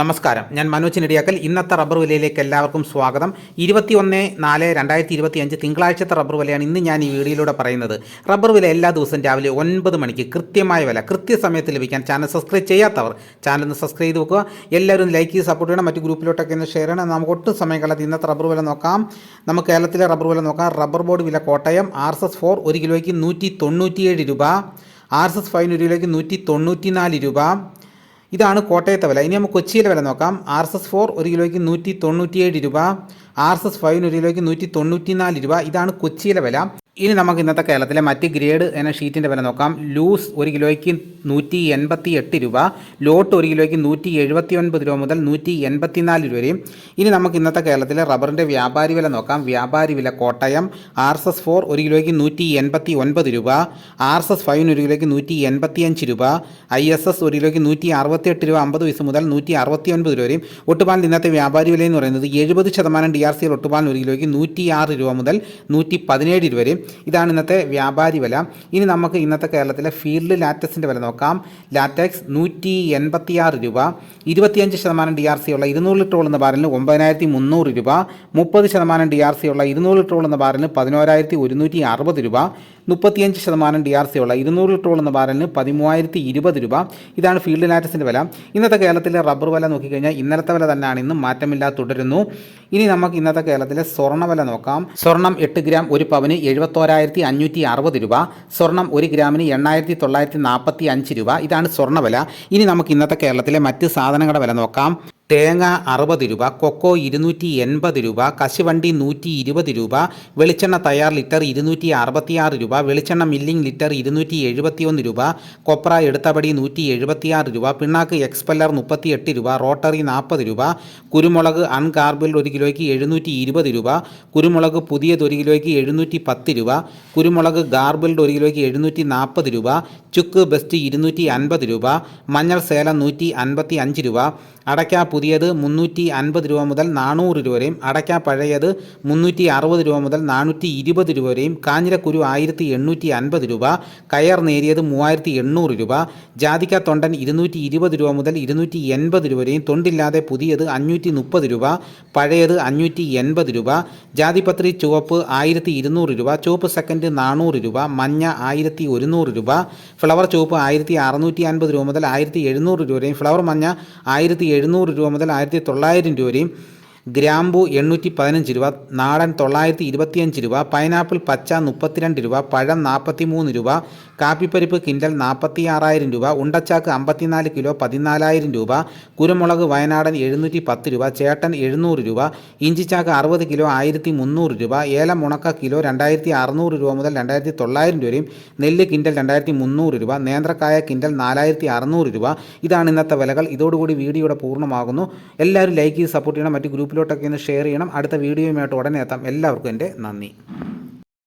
നമസ്കാരം. ഞാൻ മനോജ് നെടിയാക്കൽ. ഇന്നത്തെ റബ്ബർ വിലയിലേക്ക് എല്ലാവർക്കും സ്വാഗതം. ഇരുപത്തിയൊന്ന് നാല് രണ്ടായിരത്തി ഇരുപത്തി അഞ്ച് തിങ്കളാഴ്ചത്തെ റബ്ബർ വിലയാണ് ഇന്ന് ഞാൻ ഈ വീഡിയോയിലൂടെ പറയുന്നത്. റബ്ബർ വില എല്ലാ ദിവസവും രാവിലെ ഒൻപത് മണിക്ക് കൃത്യമായ വില കൃത്യസമയത്ത് ലഭിക്കാൻ ചാനൽ സബ്സ്ക്രൈബ് ചെയ്യാത്തവർ ചാനൽ ഒന്ന് സബ്സ്ക്രൈബ് ചെയ്ത് വെക്കുക. എല്ലാവരും ലൈക്ക് ചെയ്ത് സപ്പോർട്ട് ചെയ്യണം. മറ്റു ഗ്രൂപ്പിലോട്ടൊക്കെ ഒന്ന് ഷെയർ ചെയ്യണം. നമുക്ക് ഒട്ടും സമയം കളയാതെ ഇന്നത്തെ റബ്ബർ വില നോക്കാം. നമുക്ക് കേരളത്തിലെ റബ്ബർ വില നോക്കാം. റബ്ബർ ബോർഡ് വില Kottayam R S S four ഒരു കിലോയ്ക്ക് നൂറ്റി തൊണ്ണൂറ്റിയേഴ് രൂപ. ആർ എസ് എസ് ഫൈവ് ഒരു കിലോയ്ക്ക് നൂറ്റി തൊണ്ണൂറ്റി നാല് രൂപ. ഇതാണ് കോട്ടയത്തെ വില. ഇനി നമുക്ക് കൊച്ചിയിലെ വില നോക്കാം. ആർ എസ് എസ് ഫോർ ഒരു കിലോയ്ക്ക് നൂറ്റി തൊണ്ണൂറ്റിയേഴ് രൂപ. ആർ എസ് എസ് ഫൈവിന് ഒരു കിലോയ്ക്ക് നൂറ്റി തൊണ്ണൂറ്റി നാല് രൂപ. ഇതാണ് കൊച്ചിയിലെ വില. ഇനി നമുക്ക് ഇന്നത്തെ കേരളത്തിലെ മറ്റ് ഗ്രേഡ് എന്ന ഷീറ്റിന്റെ വില നോക്കാം. ലൂസ് ഒരു കിലോയ്ക്ക് നൂറ്റി എൺപത്തി എട്ട് രൂപ ലോട്ട് ഒരു കിലോയ്ക്ക് നൂറ്റി എഴുപത്തി ഒൻപത് രൂപ മുതൽ നൂറ്റി എൺപത്തി നാല് രൂപ വരെയും. ഇനി നമുക്ക് ഇന്നത്തെ കേരളത്തിലെ റബ്ബറിന്റെ വ്യാപാരി വില നോക്കാം. വ്യാപാരി വില Kottayam R S S four ഒരു കിലോയ്ക്ക് നൂറ്റി എൺപത്തി ഒൻപത് രൂപ ആർ എസ് എസ് ഫൈവിന് ഒരു കിലോയ്ക്ക് നൂറ്റി എൺപത്തി അഞ്ച് രൂപ ഐ എസ് എസ് ഒരു കിലോയ്ക്ക് നൂറ്റി അറുപത്തി എട്ട് രൂപ അമ്പത് പൈസ മുതൽ നൂറ്റി അറുപത്തി ഒൻപത് രൂപ വരെയും. ഒട്ടുപാലിൽ ഇന്നത്തെ വ്യാപാരി വില എന്ന് പറയുന്നത് എഴുപത് ശതമാനം ഡി ആർ സിയിൽ ഒട്ടുപാലിന് ഒരു കിലോയ്ക്ക് നൂറ്റി ആറ് രൂപ മുതൽ നൂറ്റി പതിനേഴ് രൂപ വരെയും. ഇതാണ് ഇന്നത്തെ വ്യാപാരി വില. ഇനി നമുക്ക് ഇന്നത്തെ കേരളത്തിലെ ഫീൽഡ് ലാറ്റക്സിന്റെ വില നോക്കാം. ലാറ്റക്സ് നൂറ്റി എൺപത്തിയാറ് രൂപ ഇരുപത്തിയഞ്ച് ശതമാനം ഡി ആർ സി ഉള്ള ഇരുന്നൂറ് ലിറ്റർ ഉള്ള ബാരലിന് ഒമ്പതിനായിരത്തി മുന്നൂറ് രൂപ മുപ്പത് ശതമാനം ഡി ആർ സി ഉള്ള ഇരുന്നൂറ് ലിറ്റർ ഉള്ള ബാരലിന് പതിനോരായിരത്തി ഒരുന്നൂറ്റി അറുപത് രൂപ മുപ്പത്തിയഞ്ച് ശതമാനം ഡി ആർ സി ഉള്ള ഇരുന്നൂറ് ലിറ്റർ എന്ന ബാരലിന് പതിമൂവായിരത്തി ഇരുപത് രൂപ. ഇതാണ് ഫീൽഡ് ലാറ്റസിന്റെ വില. ഇന്നത്തെ കേരളത്തിലെ റബ്ബർ വില നോക്കിക്കഴിഞ്ഞാൽ ഇന്നലത്തെ വില തന്നെയാണ്. ഇന്നും മാറ്റമില്ലാതെ തുടരുന്നു. ഇനി നമുക്ക് ഇന്നത്തെ കേരളത്തിലെ സ്വർണ വില നോക്കാം. സ്വർണം എട്ട് ഗ്രാം ഒരു പവന് എഴുപത്തോരായിരത്തി അഞ്ഞൂറ്റി അറുപത് രൂപ. സ്വർണം ഒരു ഗ്രാമിന് എണ്ണായിരത്തി തൊള്ളായിരത്തി നാൽപ്പത്തി അഞ്ച് രൂപ. ഇതാണ് സ്വർണ വില. ഇനി നമുക്ക് ഇന്നത്തെ കേരളത്തിലെ മറ്റ് സാധനങ്ങളുടെ വില നോക്കാം. തേങ്ങ അറുപത് രൂപ കൊക്കോ ഇരുന്നൂറ്റി എൺപത് രൂപ കശുവണ്ടി നൂറ്റി ഇരുപത് രൂപ വെളിച്ചെണ്ണ തയ്യാർ ലിറ്റർ ഇരുന്നൂറ്റി അറുപത്തിയാറ് രൂപ വെളിച്ചെണ്ണ മില്ലിംഗ് ലിറ്റർ ഇരുന്നൂറ്റി എഴുപത്തിയൊന്ന് രൂപ കൊപ്ര എടുത്തപടി നൂറ്റി എഴുപത്തിയാറ് രൂപ പിണ്ണാക്ക് എക്സ്പെല്ലർ മുപ്പത്തിയെട്ട് രൂപ റോട്ടറി നാൽപ്പത് രൂപ കുരുമുളക് അൺകാർബിൾഡ് ഒരു കിലോയ്ക്ക് എഴുന്നൂറ്റി ഇരുപത് രൂപ കുരുമുളക് പുതിയത് ഒരു കിലോയ്ക്ക് എഴുന്നൂറ്റി പത്ത് രൂപ കുരുമുളക് ഗാർബിൾഡ് ഒരു കിലോയ്ക്ക് എഴുന്നൂറ്റി നാൽപ്പത് രൂപ ചുക്ക് ബെസ്റ്റ് ഇരുന്നൂറ്റി അൻപത് രൂപ മഞ്ഞൾ സേലം നൂറ്റി അൻപത്തി അഞ്ച് രൂപ അടയ്ക്ക പുതിയത് മുന്നൂറ്റി അൻപത് രൂപ മുതൽ നാനൂറ് രൂപ വരെയും അടയ്ക്ക പഴയത് മുന്നൂറ്റി അറുപത് രൂപ മുതൽ നാനൂറ്റി ഇരുപത് രൂപ വരെയും കാഞ്ഞിരക്കുരു ആയിരത്തി എണ്ണൂറ്റി അൻപത് രൂപ കയർ നേരിയത് മൂവായിരത്തി എണ്ണൂറ് രൂപ ജാതിക്ക തൊണ്ടൻ ഇരുന്നൂറ്റി ഇരുപത് രൂപ മുതൽ ഇരുന്നൂറ്റി എൺപത് രൂപ വരെയും തൊണ്ടില്ലാതെ പുതിയത് അഞ്ഞൂറ്റി മുപ്പത് രൂപ പഴയത് അഞ്ഞൂറ്റി എൺപത് രൂപ ജാതിപത്രി ചുവപ്പ് ആയിരത്തി ഇരുന്നൂറ് രൂപ ചുവപ്പ് സെക്കൻഡ് നാനൂറ് രൂപ മഞ്ഞ ആയിരത്തി ഒരുന്നൂറ് രൂപ ഫ്ലവർ ചുവപ്പ് ആയിരത്തി അറുന്നൂറ്റി അൻപത് രൂപ മുതൽ ആയിരത്തി എഴുന്നൂറ് രൂപ വരെയും ഫ്ലവർ മഞ്ഞ ആയിരത്തി എഴുന്നൂറ് രൂപ മുതൽ ആയിരത്തി തൊള്ളായിരം രൂപ വരെയും ഗ്രാമ്പു എണ്ണൂറ്റി പതിനഞ്ച് രൂപ നാടൻ തൊള്ളായിരത്തി ഇരുപത്തിയഞ്ച് രൂപ പൈനാപ്പിൾ പച്ച മുപ്പത്തിരണ്ട് രൂപ പഴം നാൽപ്പത്തി മൂന്ന് രൂപ കാപ്പിപ്പരിപ്പ് കിൻഡൽ നാൽപ്പത്തി ആറായിരം രൂപ ഉണ്ടച്ചാക്ക് അമ്പത്തിനാല് കിലോ പതിനാലായിരം രൂപ കുരുമുളക് വയനാടൻ എഴുന്നൂറ്റി പത്ത് രൂപ ചേട്ടൻ എഴുന്നൂറ് രൂപ ഇഞ്ചിച്ചാക്ക് അറുപത് കിലോ ആയിരത്തി മുന്നൂറ് രൂപ ഏലം ഉണക്ക കിലോ രണ്ടായിരത്തി അറുന്നൂറ് രൂപ മുതൽ രണ്ടായിരത്തി തൊള്ളായിരം രൂപയും നെല്ല് കിൻഡൽ രണ്ടായിരത്തി മുന്നൂറ് രൂപ നേന്ത്രക്കായ കിൻഡൽ നാലായിരത്തി അറുന്നൂറ് രൂപ. ഇതാണ് ഇന്നത്തെ വിലകൾ. ഇതോടുകൂടി വീഡിയോയുടെ പൂർണമാകുന്നു. എല്ലാവരും ലൈക്ക് ചെയ്ത് സപ്പോർട്ട് ചെയ്യണം. മറ്റ് ഗ്രൂപ്പിലോട്ടൊക്കെ ഒന്ന് ഷെയർ ചെയ്യണം. അടുത്ത വീഡിയോയുമായിട്ട് ഉടനെ എത്താം. എല്ലാവർക്കും എന്റെ നന്ദി.